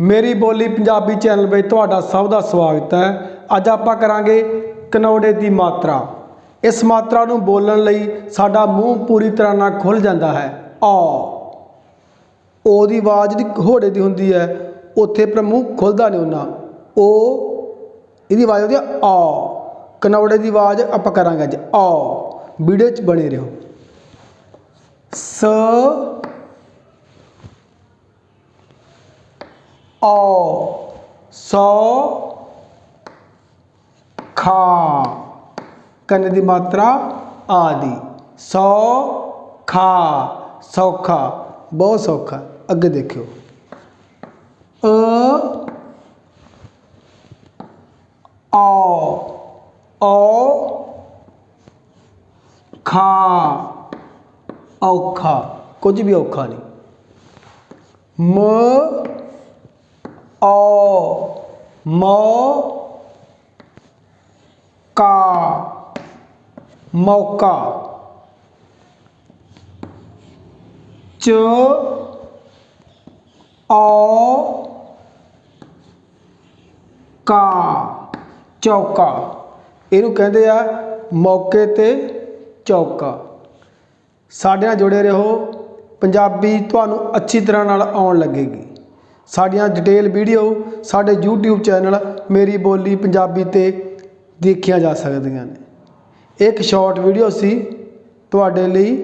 ਮੇਰੀ ਬੋਲੀ ਪੰਜਾਬੀ ਚੈਨਲ ਵਿੱਚ ਤੁਹਾਡਾ ਸਭ ਦਾ ਸਵਾਗਤ ਹੈ। ਅੱਜ ਆਪਾਂ ਕਰਾਂਗੇ ਕਨੌੜੇ ਦੀ ਮਾਤਰਾ। ਇਸ ਮਾਤਰਾ ਨੂੰ ਬੋਲਣ ਲਈ ਸਾਡਾ ਮੂੰਹ ਪੂਰੀ ਤਰ੍ਹਾਂ ਨਾਲ ਖੁੱਲ ਜਾਂਦਾ ਹੈ। ਆ। ਓ ਦੀ ਆਵਾਜ਼ ਜਿਹੜੀ ਘੋੜੇ ਦੀ ਹੁੰਦੀ ਹੈ, ਉੱਥੇ ਪਰ ਮੂੰਹ ਖੁੱਲਦਾ ਨਹੀਂ ਉਹਨਾਂ ਓ, ਇਹਦੀ ਆਵਾਜ਼ ਹੁੰਦੀ ਹੈ ਆ। ਕਨੌੜੇ ਦੀ ਆਵਾਜ਼ ਆਪਾਂ ਕਰਾਂਗੇ ਅੱਜ। ਆ। ਵੀਡੀਓ 'ਚ ਬਣੇ ਰਹੋ। ਸ औ सौ, खा कन की मात्रा आदि। सौ, खा, सौखा, बहुत सौखा अगे देखियो। अ औ खा, औखा, कुछ भी औखा नहीं। म ਔ ਮੌ, ਕਾ, ਮੌਕਾ। ਚ ਔ ਕਾ, ਚੌਕਾ। ਇਹਨੂੰ ਕਹਿੰਦੇ ਆ ਮੌਕੇ ਤੇ ਚੌਕਾ। ਸਾਡੇ ਨਾਲ ਜੁੜੇ ਰਹੋ। ਪੰਜਾਬੀ ਤੁਹਾਨੂੰ ਅੱਛੀ ਤਰ੍ਹਾਂ ਨਾਲ ਆਉਣ ਲੱਗੇਗੀ। ਸਾਡੀਆਂ ਡਿਟੇਲ ਵੀਡੀਓ ਸਾਡੇ YouTube ਚੈਨਲ ਮੇਰੀ ਬੋਲੀ ਪੰਜਾਬੀ ਤੇ ਦੇਖੀਆਂ ਜਾ ਸਕਦੀਆਂ ਨੇ। ਇੱਕ ਸ਼ਾਰਟ ਵੀਡੀਓ ਸੀ ਤੁਹਾਡੇ ਲਈ